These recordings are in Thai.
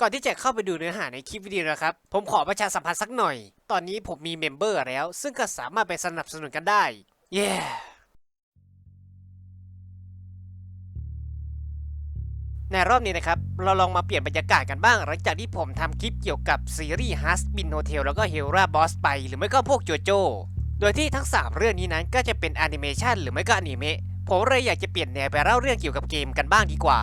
ก่อนที่จะเข้าไปดูเนื้อหาในคลิปวิดีโอนะครับ ผมขอประชาสัมพันธ์สักหน่อย ตอนนี้ผมมีเมมเบอร์แล้ว ซึ่งก็สามารถไปสนับสนุนกันได้ เย้ในรอบนี้นะครับ เราลองมาเปลี่ยนบรรยากาศกันบ้าง หลังจากที่ผมทำคลิปเกี่ยวกับซีรีส์ h u s b i n Hotel แล้วก็ h e l r a Boss ไป หรือไม่ก็พวกโจโจ โดยที่ทั้ง 3 เรื่องนี้นั้นก็จะเป็นแอนิเมชันหรือไม่ก็อนิเมะ ผมเลยอยากจะเปลี่ยนแนวไปเล่าเรื่องเกี่ยวกับเกมกันบ้างดีกว่า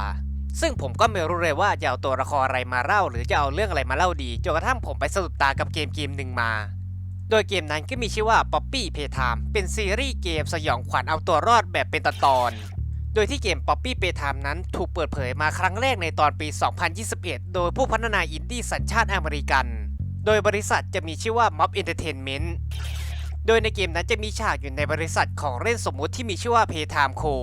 ซึ่งผมก็ไม่รู้เลยว่าจะเอาตัวละครอะไรมาเล่า หรือจะเอาเรื่องอะไรมาเล่าดีจนกระทั่งผมไปสะดุดตากับเกมเกมหนึ่งมา โดยเกมนั้นก็มีชื่อว่า Poppy Playtime เป็นซีรีส์เกมสยองขวัญเอาตัวรอดแบบเป็นตอนๆโดยที่เกม Poppy Playtime นั้นถูกเปิดเผยมาครั้งแรกในตอนปี 2021 โดยผู้พัฒนาอินดี้สัญชาติอเมริกัน โดยบริษัทจะมีชื่อว่า Mob Entertainment โดยในเกมนั้นจะมีฉากอยู่ในบริษัทของเล่นสมมุติที่มีชื่อว่า Playtime Co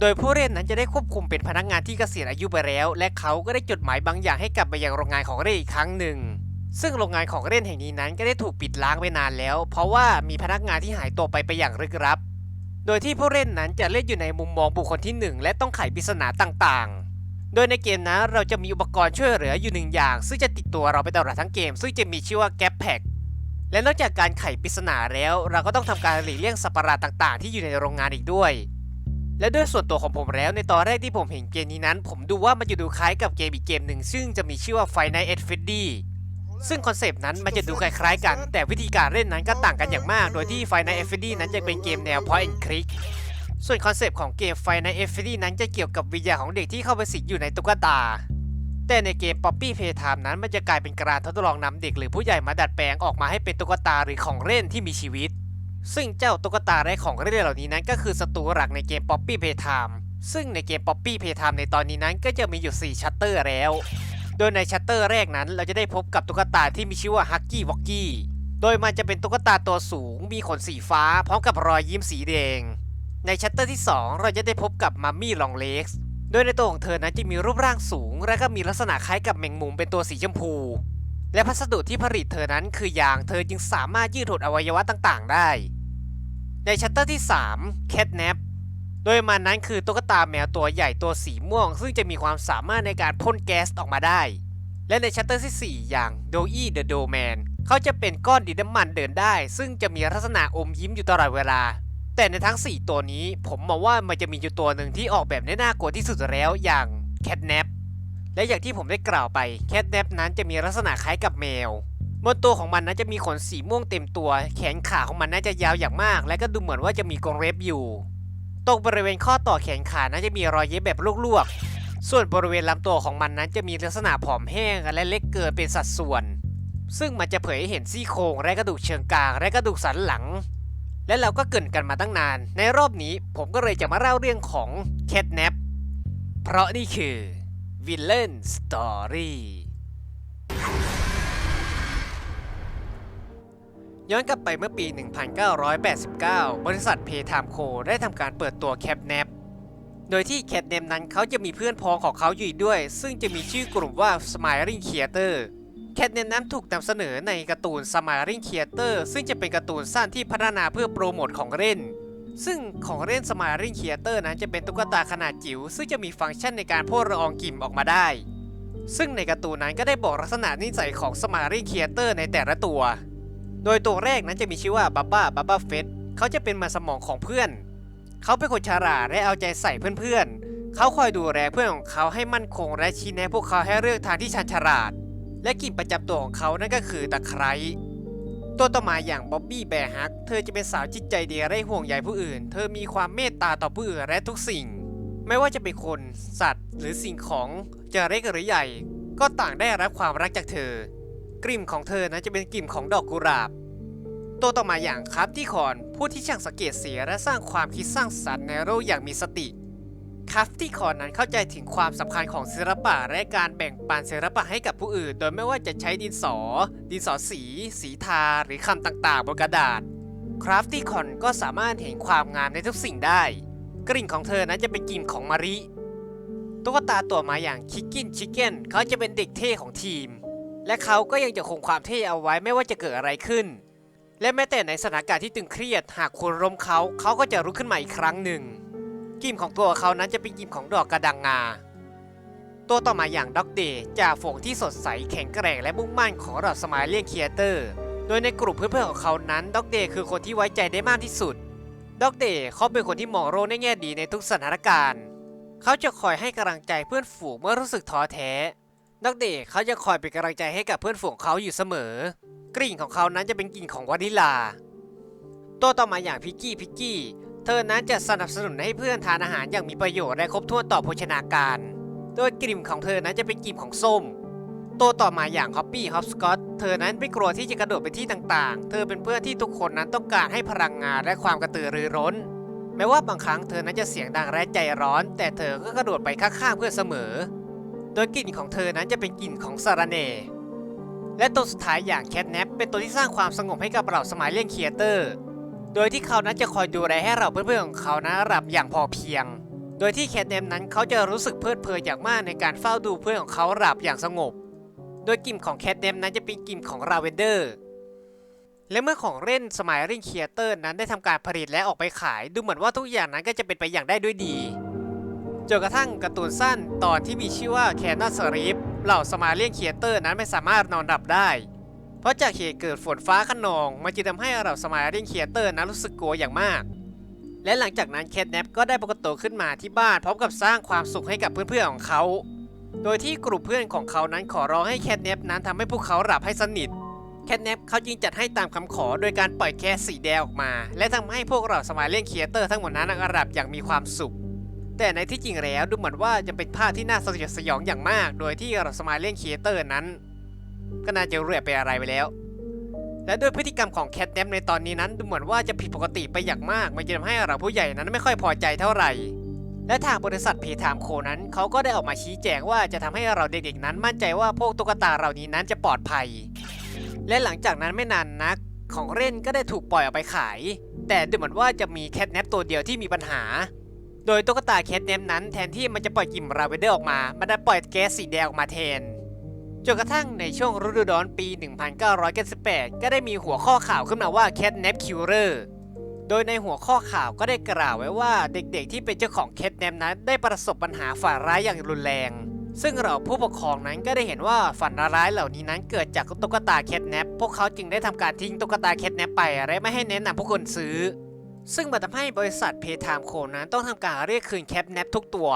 โดยผู้เล่นนั้นจะได้ควบคุมเป็นพนักงานที่เกษียณอายุไปแล้ว และเขาก็ได้จดหมายบางอย่างให้กลับไปยังโรงงานของเล่นอีกครั้งหนึ่ง ซึ่งโรงงานของเล่นแห่งนี้นั้นก็ได้ถูกปิดล้างไปนานแล้ว เพราะว่ามีพนักงานที่หายตัวไปไปอย่างลึกลับ โดยที่ผู้เล่นนั้นจะเล่นอยู่ในมุมมองบุคคลที่หนึ่งและต้องไขปริศนาต่างๆ โดยในเกมนั้นเราจะมีอุปกรณ์ช่วยเหลืออยู่หนึ่งอย่าง ซึ่งจะติดตัวเราไปตลอดทั้งเกม ซึ่งจะมีชื่อว่าแก๊ปแพ็กและนอกจากการไขปริศนาแล้ว เราก็ต้องทำการหลีกเลี่ยงสัตว์ประหลาดต่าง ๆ ที่อยู่ในโรงงานอีกด้วย และด้วยส่วนตัวของผมแล้วในตอนแรกที่ผมเห็นเกมนี้นั้น ผมดูว่ามันจะดูคล้ายกับเกมอีกเกมหนึ่ง ซึ่งจะมีชื่อว่า f i n i g h t at Freddy ซึ่งคอนเซปต์นั้นมันจะดูคล้ายๆกัน แต่วิธีการเล่นนั้นก็ต่างกันอย่างมาก โดยที่ f i n i g h t at Freddy นั้นจะเป็นเกมแนว point and click ส่วนคอนเซปต์ของเกม f i n i g h t at Freddy นั้นจะเกี่ยวกับวิญญาณของเด็กที่เข้าไปสิงอยู่ในตุ๊กตา แต่ในเกม Poppy Playtime นั้นมันจะกลายเป็นการทดลองนำเด็กหรือผู้ใหญ่มาดัดแปลงออกมาให้เป็นตุ๊กตาหรือของเล่นที่มีชีวิต ซึ่งเจ้าตุ๊กตาและของเล่นเหล่านี้นั้นก็คือศัตรูหลักในเกม Poppy Playtime ซึ่งในเกม Poppy Playtime ในตอนนี้นั้นก็จะมีอยู่ 4 ชัตเตอร์แล้ว โดยในชัตเตอร์แรกนั้น เราจะได้พบกับตุ๊กตาที่มีชื่อว่า Huggy Wuggy โดยมันจะเป็นตุ๊กตาตัวสูง มีขนสีฟ้า พร้อมกับรอยยิ้มสีแดง ในชัตเตอร์ที่ 2 เราจะได้พบกับมัมมี่ลองเล็กส์โดยในตัวของเธอนั้นจะมีรูปร่างสูง และก็มีลักษณะคล้ายกับแมงมุมเป็นตัวสีชมพู และพัสดุที่ผลิตเธอนั้นคือยาง เธอจึงสามารถยืดหดอวัยวะต่าง ๆ ได้ ในชัตเตอร์ที่ 3 Cat Nap โดยมันนั้นคือตุ๊กตาแมวตัวใหญ่ตัวสีม่วง ซึ่งจะมีความสามารถในการพ่นแก๊สออกมาได้ และในชัตเตอร์ที่ 4 อย่าง d o e the Doorman เขาจะเป็นก้อนดินน้ำมันเดินได้ ซึ่งจะมีลักษณะอมยิ้มอยู่ตลอดเวลา แต่ในทั้ง 4 ตัวนี้ ผมมองว่ามันจะมีอยู่ตัวหนึ่งที่ออกแบบได้น่ากลัวที่สุดแล้วอย่าง Catnap และอย่างที่ผมได้กล่าวไป Catnap นั้นจะมีลักษณะคล้ายกับแมว บนตัวของมันนั้นจะมีขนสีม่วงเต็มตัว แขนขาของมันน่าจะยาวอย่างมาก และก็ดูเหมือนว่าจะมีกรงเล็บอยู่ ตรงบริเวณข้อต่อแขนขานั้นจะมีรอยเย็บแบบลวกๆ ส่วนบริเวณลำตัวของมันนั้นจะมีลักษณะผอมแห้งและเล็กเกินเป็นสัดส่วน ซึ่งมันจะเผยให้เห็นซี่โครงและกระดูกเชิงกรางและกระดูกสันหลัง และเราก็เกินกันมาตั้งนาน ในรอบนี้ผมก็เลยจะมาเล่าเรื่องของ Catnap เพราะนี่คือ Villain Story ย้อนกลับไปเมื่อปี 1989 บริษัทเพย์ไทม์โคได้ทำการเปิดตัวแคปแนปโดยที่แคปแนปนั้นเขาจะมีเพื่อนพ้องของเขาอยู่ด้วย ซึ่งจะมีชื่อกลุ่มว่า Smiling Theater แคทเนมนั้นถูกนำเสนอในการ์ตูน Smiling Theater ซึ่งจะเป็นการ์ตูนสั้นที่พัฒนาเพื่อโปรโมทของเล่น ซึ่งของเล่น Smiling Theater นั้นจะเป็นตุ๊กตาขนาดจิ๋วซึ่งจะมีฟังก์ชันในการพ่นละอองกลิ่นออกมาได้ ซึ่งในการ์ตูนนั้นก็ได้บอกลักษณะนิสัยของ Smiling Theater ในแต่ละตัว โดยตัวแรกนั้นจะมีชื่อว่าบับบ้าบับบ้าเฟสเขาจะเป็นมันสมองของเพื่อน เขาเป็นคนฉลาดและเอาใจใส่เพื่อนๆ เขาคอยดูแลเพื่อนของเขาให้มั่นคงและชี้แนะพวกเขาให้เลือกทางที่ชันฉลาด และกลิ่นประจำตัวของเขานั่นก็คือตะไคร้ตัวต่อมาอย่างบ๊อบบี้แบร์ฮัก เธอจะเป็นสาวจิตใจดีและห่วงใยผู้อื่น เธอมีความเมตตาต่อผู้อื่นและทุกสิ่ง ไม่ว่าจะเป็นคน สัตว์ หรือสิ่งของจะเล็กหรือใหญ่ ก็ต่างได้รับความรักจากเธอ กลิ่นของเธอนั้นจะเป็นกลิ่นของดอกกุหลาบ ตัวต่อมาอย่างครับที่คอนผู้ที่ช่างสังเกตเสียและสร้างความคิดสร้างสรรค์ในโลกอย่างมีสติคัฟที่คอนนั้นเข้าใจถึงความสำคัญของศิลปะและการแบ่งปันศิลปะให้กับผู้อื่น โดยไม่ว่าจะใช้ดินสอ ดินสอสี สีทาหรือคำต่างๆบนกระดาษคราฟตี้คอนก็สามารถเห็นความงามในทุกสิ่งได้ กลิ่นของเธอนั้นจะเป็นกลิ่นของมาริตุ๊กตาตัวมาอย่างคิกกินชิคเก้นเขาจะเป็นเด็กเท่ของทีม และเขาก็ยังจะคงความเท่เอาไว้ไม่ว่าจะเกิดอะไรขึ้น และแม้แต่ในสถานการณ์ที่ตึงเครียด หากคุณล้มเขาเขาก็จะรุกขึ้นมาอีกครั้งหนึ่งกลิ่นของตัวเขานั้นจะเป็นกลิ่นของดอกกระดังงา ตัวต่อมาอย่างด็อกเดย์จาฝูงที่สดใสแข็งแกร่งและมุ่งมั่นของเราสมายเลียนเคียเตอร์ โดยในกลุ่มเพื่อนๆของเขานั้นด็อกเดย์คือคนที่ไว้ใจได้มากที่สุดด็อกเดย์เขาเป็นคนที่มองโลกในแง่ดีในทุกสถานการณ์ เขาจะคอยให้กำลังใจเพื่อนฝูงเมื่อรู้สึกท้อแท้ ด็อกเดย์เขาจะคอยเป็นกำลังใจให้กับเพื่อนฝูงเขาอยู่เสมอ กลิ่นของเขานั้นจะเป็นกลิ่นของวานิลลา ตัวต่อมาอย่างพิกกี้พิกกี้ เธอนั้นจะสนับสนุนให้เพื่อนทานอาหารอย่างมีประโยชน์และครบถ้วนต่อโภชนาการ โดยกลิ่นของเธอนั้นจะเป็นกลิ่นของส้ม ตัวต่อมาอย่างฮอปปี้ฮอปสกอตเธอนั้นไม่กลัวที่จะกระโดดไปที่ต่างๆ เธอเป็นเพื่อนที่ทุกคนนั้นต้องการให้พลังงานและความกระตือรือร้น แม้ว่าบางครั้งเธอนั้นจะเสียงดังและใจร้อน แต่เธอก็กระโดดไปข้างๆเพื่อนเสมอ โดยกลิ่นของเธอนั้นจะเป็นกลิ่นของสารเน และตัวสุดท้ายอย่างแคทแนปเป็นตัวที่สร้างความสงบให้กับเราสมัยเล่นเคียเตอร์ โดยที่เขานั้นจะคอยดูแลให้เราเพื่อนๆของเขานั้นหลับอย่างพอเพียง โดยที่แคทแนปนั้นเขาจะรู้สึกเพลิดเพลินอย่างมากในการเฝ้าดูเพื่อนของเขาหลับอย่างสงบ โดยกลิ่นของแคทแนปนั้นจะเป็นกลิ่นของราเวนเดอร์และเมื่อของเล่นสมัยเล่นเคียเตอร์นั้นได้ทำการผลิตและออกไปขาย ดูเหมือนว่าทุกอย่างนั้นก็จะเป็นไปอย่างได้ด้วยดี จนกระทั่งการ์ตูนสั้นตอนที่มีชื่อว่าแคนน s สรีฟเหล่าสมาเลียนเคียเตอร์นั้นไม่สามารถนอนหลับได้ เพราะจากเหตุเกิดฝนฟ้าขนอง มันจึงทำให้เหล่าสมาเลียนเคียเตอร์นั้นรู้สึกกลัวอย่างมาก และหลังจากนั้นแคทแนปก็ได้ปรากฏตัวขึ้นมาที่บ้านพร้อมกับสร้างความสุขให้กับเพื่อนๆของเขา โดยที่กลุ่มเพื่อนของเขานั้นขอร้องให้แคทแนปนั้นทำให้พวกเขาหลับให้สนิทแคทแนปเขาจึงจัดให้ตามคำขอโดยการปล่อยแก๊สสีแดงออกมา และทำให้พวกเราสมาเลียนเคียเตอร์ทั้งหมดนั้นหลับอย่างมีความสุข แต่ในที่จริงแล้วดูเหมือนว่าจะเป็นภาพที่น่าสยดสยองอย่างมาก โดยที่เราสมาเลียนเคียเตอร์นั้น ก็น่าจะเรื่อยไปอะไรไปแล้ว และด้วยพฤติกรรมของแคทแนปในตอนนี้นั้น ดูเหมือนว่าจะผิดปกติไปอย่างมากมันจะทำให้เราผู้ใหญ่นั้นไม่ค่อยพอใจเท่าไหร่ และทางบริษัทเพทามโคนั้นเขาก็ได้ออกมาชี้แจงว่าจะทำให้เราเด็กๆนั้นมั่นใจว่าพวกตุ๊กตาเหล่านี้นั้นจะปลอดภัย และหลังจากนั้นไม่นานนักของเล่นก็ได้ถูกปล่อยออกไปขาย แต่ดูเหมือนว่าจะมีแคทแนปตัวเดียวที่มีปัญหา โดยตุ๊กตาแคทแนปนั้นแทนที่มันจะปล่อยกลิ่นราเวนเดอร์ออกมา มันได้ปล่อยแก๊สสีแดงออกมาแทน จนกระทั่งในช่วงฤดูร้อนปี 1998 ก็ได้มีหัวข้อข่าวขึ้นมาว่า Catnap Killer โดยในหัวข้อข่าวก็ได้กล่าวไว้ว่าเด็กๆที่เป็นเจ้าของ Catnap นั้นได้ประสบปัญหาฝันร้ายอย่างรุนแรง ซึ่งเราผู้ปกครองนั้นก็ได้เห็นว่าฝันร้ายเหล่านี้นั้นเกิดจากตุ๊กตา Catnap พวกเขาจึงได้ทำการทิ้งตุ๊กตา Catnap ไปและไม่ให้แนะนำผู้คนซื้อ ซึ่งมันทำให้บริษัทเพทามโคนั้นต้องทำการเรียกคืน Catnap ทุกตัว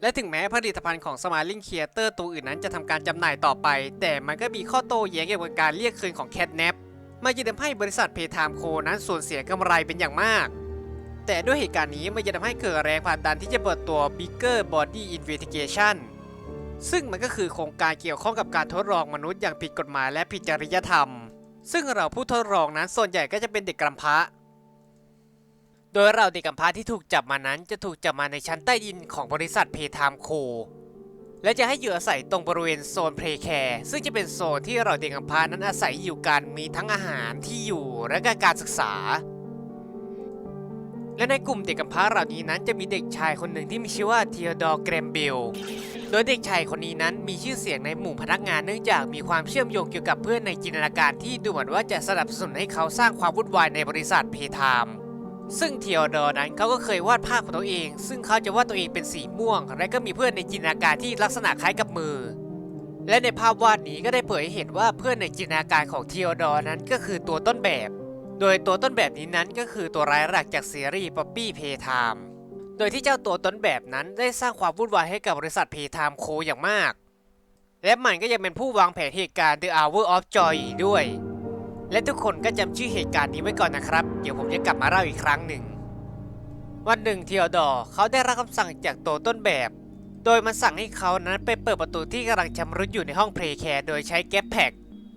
และถึงแม้ผลิตภัณฑ์ของ Smiling Creator ตัวอื่นนั้นจะทำการจำหน่ายต่อไป แต่มันก็มีข้อโต้แย้งเกี่ยวกับการเรียกคืนของ Catnap มันจะทำให้บริษัทเพทามโคนั้นสูญเสียกำไรเป็นอย่างมาก แต่ด้วยเหตุการณ์นี้มันจะทำให้เกิดแรงผลักดันที่จะเปิดตัว Bigger Body Investigation ซึ่งมันก็คือโครงการเกี่ยวข้องกับการทดลองมนุษย์อย่างผิดกฎหมายและผิดจริยธรรม ซึ่งเราผู้ทดลองนั้นส่วนใหญ่ก็จะเป็นเด็กกำพร้า โดยเราเด็กกำพร้าที่ถูกจับมานั้นจะถูกจับมาในชั้นใต้ดินของบริษัทเพทามโค และจะให้อยู่อาศัยตรงบริเวณโซนเพลแคร์ซึ่งจะเป็นโซนที่เราเด็กกำพร้านั้นอาศัยอยู่กันมีทั้งอาหารที่อยู่และก็การศึกษา และในกลุ่มเด็กกำพร้าเหล่านี้นั้นจะมีเด็กชายคนหนึ่งที่มีชื่อว่าเทียดอร์แกรมเบลโดยเด็กชายคนนี้นั้นมีชื่อเสียงในหมู่พนักงานเนื่องจากมีความเชื่อมโยงเกี่ยวกับเพื่อนในจินตนาการที่ดูเหมือนว่าจะสนับสนุนให้เขาสร้างความวุ่นวายในบริษัทเพทาม ซึ่งเทียดอร์นั้นเขาก็เคยวาดภาพของตัวเอง ซึ่งเขาจะวาดตัวเองเป็นสีม่วง และก็มีเพื่อนในจินตนาการที่ลักษณะคล้ายกับมือ และในภาพวาดนี้ก็ได้เผยให้เห็นว่าเพื่อนในจินตนาการของเทียดอร์นั้นก็คือตัวต้นแบบ โดยตัวต้นแบบนี้นั้นก็คือตัวร้ายหลักจากซีรีส์ป๊อปปี้เพทามโดยที่เจ้าตัวต้นแบบนั้นได้สร้างความวุ่นวายให้กับบริษัทเพทามโคอย่างมาก และมันก็ยังเป็นผู้วางแผนเหตุการณ์ The Hour of Joy อีกด้วย และทุกคนก็จำชื่อเหตุการณ์นี้ไว้ก่อนนะครับ เดี๋ยวผมจะกลับมาเล่าอีกครั้งหนึ่ง วันหนึ่งเทียดอร์เขาได้รับคำสั่งจากตัวต้นแบบ โดยมันสั่งให้เขานั้นไปเปิดประตูที่กำลังชำรุดอยู่ในห้องเพลย์แคร์โดยใช้แก๊ปแพ็ก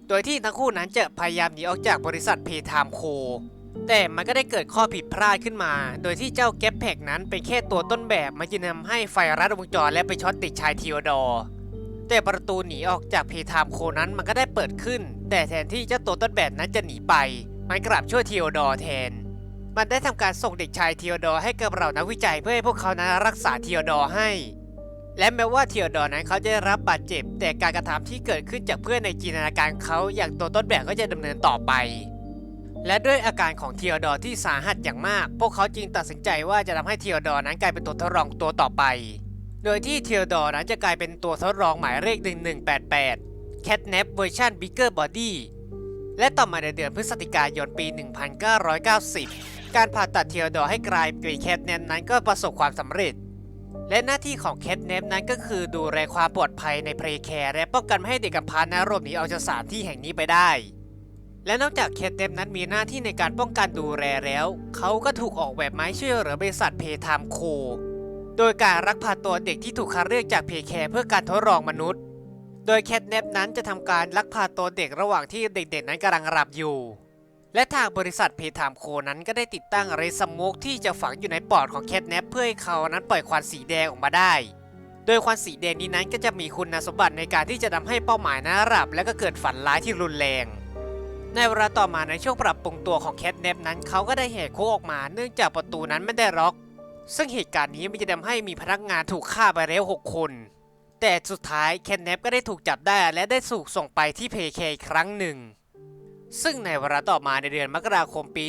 โดยที่ทั้งคู่นั้นจะพยายามหนีออกจากบริษัทเพทามโคแต่มันก็ได้เกิดข้อผิดพลาดขึ้นมา โดยที่เจ้าแก๊ปแพ็กนั้นเป็นแค่ตัวต้นแบบมันจะนำให้ไฟรัดวงจรและไปช็อตเด็กชายเทียดอร์ แต่ประตูหนีออกจากเพทามโคนั้นมันก็ได้เปิดขึ้น แต่แทนที่เจ้าตัวต้นแบบนั้นจะหนีไป มันกลับช่วยเทียดอร์แทน มันได้ทำการส่งเด็กชายเทียดอร์ให้กับเรานักวิจัยเพื่อให้พวกเขานั้นรักษาเทียดอร์ให้ และแม้ว่าเทียดอร์นั้นเขาจะได้รับบาดเจ็บ แต่การกระทำที่เกิดขึ้นจากเพื่อนในจินตนาการเขาอย่างตัวต้นแบบก็จะดำเนินต่อไปและด้วยอาการของเทียดอร์ที่สาหัสอย่างมาก พวกเขาจึงตัดสินใจว่าจะทำให้เทียดอร์นั้นกลายเป็นตัวทดลองตัวต่อไป โดยที่เทียดอร์นั้นจะกลายเป็นตัวทดลองหมายเลข 1188 Catnap เวอร์ชัน Bigger Body และต่อมาในเดือนพฤศจิกายนปี 1990 การผ่าตัดเทียดอร์ให้กลายเป็นแคทแนปนั้นก็ประสบความสำเร็จ และหน้าที่ของแคทแนปนั้นก็คือดูแลความปลอดภัยในเพลแคร์และป้องกันไม่ให้เด็กกำพร้านะหลบหนีออกจากสถานที่แห่งนี้ไปได้และนอกจากแคทแนปนั้นมีหน้าที่ในการป้องกันดูแลแล้ว เขาก็ถูกออกแบบไม้ช่วยเหลือบริษัทเพทามโค โดยการรักพาตัวเด็กที่ถูกคัดเลือกจากเพแคร์เพื่อการทดลองมนุษย์ โดยแคทแนปนั้นจะทำการลักพาตัวเด็กระหว่างที่เด็กๆนั้นกำลังหลับอยู่ และทางบริษัทเพทามโคนั้นก็ได้ติดตั้งเรสโมกที่จะฝังอยู่ในปอดของแคทแนปเพื่อให้เขานั้นปล่อยควันสีแดงออกมาได้ โดยควันสีแดงนี้นั้นก็จะมีคุณสมบัติในการที่จะทำให้เป้าหมายนั้นหลับ และก็เกิดฝันร้ายที่รุนแรงในเวลาต่อมาในช่วงปรับปรุงตัวของแคทแนปนั้นเขาก็ได้แหกคุกออกมาเนื่องจากประตูนั้นไม่ได้ล็อก ซึ่งเหตุการณ์นี้มันจะทำให้มีพนักงานถูกฆ่าไปแล้ว 6 คน แต่สุดท้ายแคนแนปก็ได้ถูกจับได้และได้ถูกส่งไปที่เพเคอีกครั้งหนึ่ง ซึ่งในเวลาต่อมาในเดือนมกราคมปี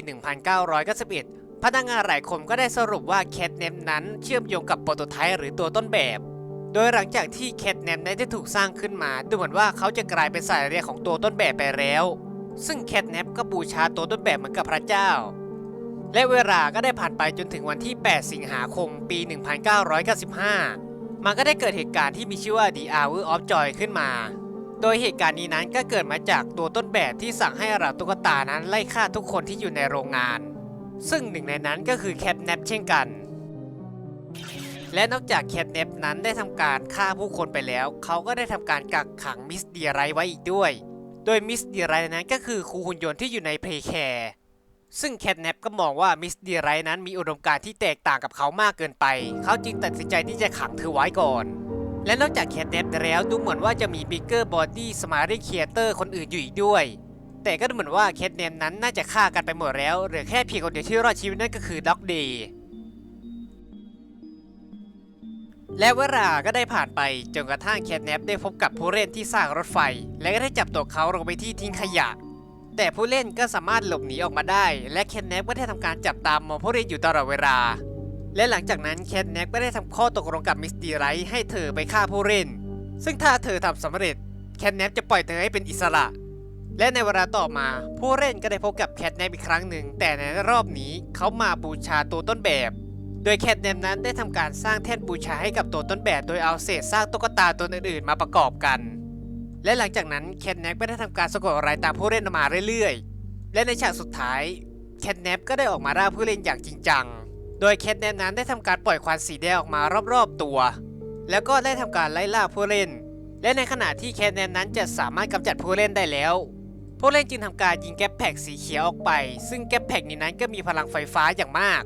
1991 พนักงานหลายคนก็ได้สรุปว่าแคทแนปนั้นเชื่อมโยงกับโปรโตไทป์หรือตัวต้นแบบ โดยหลังจากที่แคทแนปได้ถูกสร้างขึ้นมา ดูเหมือนว่าเขาจะกลายเป็นสายเรียกของตัวต้นแบบไปแล้ว ซึ่งแคทแนปก็บูชาตัวต้นแบบเหมือนกับพระเจ้า และเวลาก็ได้ผ่านไปจนถึงวันที่ 8 สิงหาคม ปี 1995 มันก็ได้เกิดเหตุการณ์ที่มีชื่อว่า The Hour of Joy ขึ้นมา โดยเหตุการณ์นี้นั้นก็เกิดมาจากตัวต้นแบบที่สั่งให้เหล่าตุ๊กตานั้นไล่ฆ่าทุกคนที่อยู่ในโรงงาน ซึ่งหนึ่งในนั้นก็คือแคทแนปเช่นกัน และนอกจากแคทแนปนั้นได้ทำการฆ่าผู้คนไปแล้ว เขาก็ได้ทำการกักขังมิสเดียไรไว้อีกด้วย โดยมิสเดียไรนั้นก็คือครูหุ่นยนต์ที่อยู่ในเพลแคร์ ซึ่งแคทแนปก็มองว่ามิสเดียไรนั้นมีอุดมการณ์ที่แตกต่างกับเขามากเกินไป เขาจึงตัดสินใจที่จะขังเธอไว้ก่อน และนอกจากแคทแนปแล้วดูเหมือนว่าจะมีบิ๊กเกอร์บอดี้สมาร์ทครีเอเตอร์คนอื่นอยู่อีกด้วย แต่ก็ดูเหมือนว่าแคทแนปนั้นน่าจะฆ่ากันไปหมดแล้วเหลือแค่เพียงคนเดียวที่รอดชีวิตนั่นก็คือด็อกดย์และเวลาก็ได้ผ่านไปจนกระทั่งแคทแนปได้พบกับผู้เล่นที่สร้างรถไฟ และก็ได้จับตัวเขาลงไปที่ทิ้งขยะ แต่ผู้เล่นก็สามารถหลบหนีออกมาได้ และแคนแนปก็ได้ทำการจับตามมองผู้เล่นอยู่ตลอดเวลา และหลังจากนั้นแคนแนปก็ได้ทำข้อตกลงกับมิสตีไรท์ให้เธอไปฆ่าผู้เล่น ซึ่งถ้าเธอทำสำเร็จแคนแนปจะปล่อยเธอให้เป็นอิสระ และในเวลาต่อมาผู้เล่นก็ได้พบกับแคทแนปอีกครั้งหนึ่ง แต่ในรอบนี้เขามาบูชาตัวต้นแบบ โดยแคทแนปนั้นได้ทำการสร้างแท่นบูชาให้กับตัวต้นแบบ โดยเอาเศษซากตุ๊กตาตัวอื่นๆ มาประกอบกัน และหลังจากนั้นแคนแนปก็ได้ทำการสะกดรายตามผู้เล่นมาเรื่อยๆ และในฉากสุดท้ายแคนแนปก็ได้ออกมาล่าผู้เล่นอย่างจริงจัง โดยแคนแนปนั้นได้ทำการปล่อยควันสีแดงออกมารอบๆตัว แล้วก็ได้ทำการไล่ล่าผู้เล่น และในขณะที่แคนแนปนั้นจะสามารถกำจัดผู้เล่นได้แล้วผู้เล่นจึงทำการยิงแก๊ปแพ็กสีเขียวออกไป ซึ่งแก๊ปแพ็กนี้นั้นก็มีพลังไฟฟ้าอย่างมาก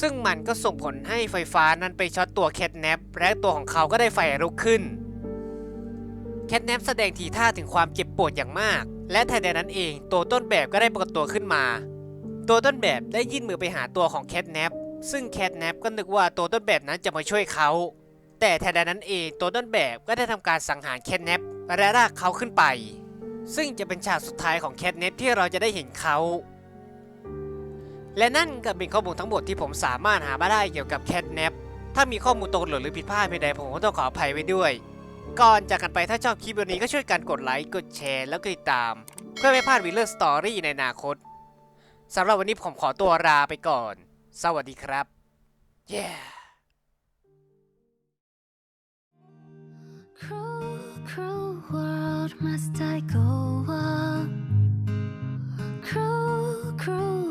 ซึ่งมันก็ส่งผลให้ไฟฟ้านั้นไปช็อตตัวแคทแนปและตัวของเขาก็ได้ไฟลุกขึ้น แคทแนปแสดงทีท่าถึงความเจ็บปวดอย่างมาก และแทนใดนั้นเองตัวต้นแบบก็ได้ปรากฏตัวขึ้นมา ตัวต้นแบบได้ยื่นมือไปหาตัวของแคทแนปซึ่งแคทแนปก็นึกว่าตัวต้นแบบนั้นจะมาช่วยเขา แต่แทนใดนั้นเองตัวต้นแบบก็ได้ทำการสังหารแคทแนปและลากเขาขึ้นไป ซึ่งจะเป็นฉากสุดท้ายของแคทแนปที่เราจะได้เห็นเขาและนั่นก็เป็นข้อมูลทั้งหมดที่ผมสามารถหามาได้เกี่ยวกับแคทแนปถ้ามีข้อมูลตกหล่นหรือผิดพลาดไปใดผมก็ต้องขออภัยไว้ด้วย ก่อนจากกันไปถ้าชอบคลิปวันนี้ก็ช่วยกันกดไลค์ กดแชร์ แล้วก็ติดตาม เพื่อไม่พลาดวิลเลอร์สตอรี่ในอนาคตสำหรับวันนี้ผมขอตัวลาไปก่อน สวัสดีครับ yeah Cruel, cruel world, must I go on? Cruel, cruel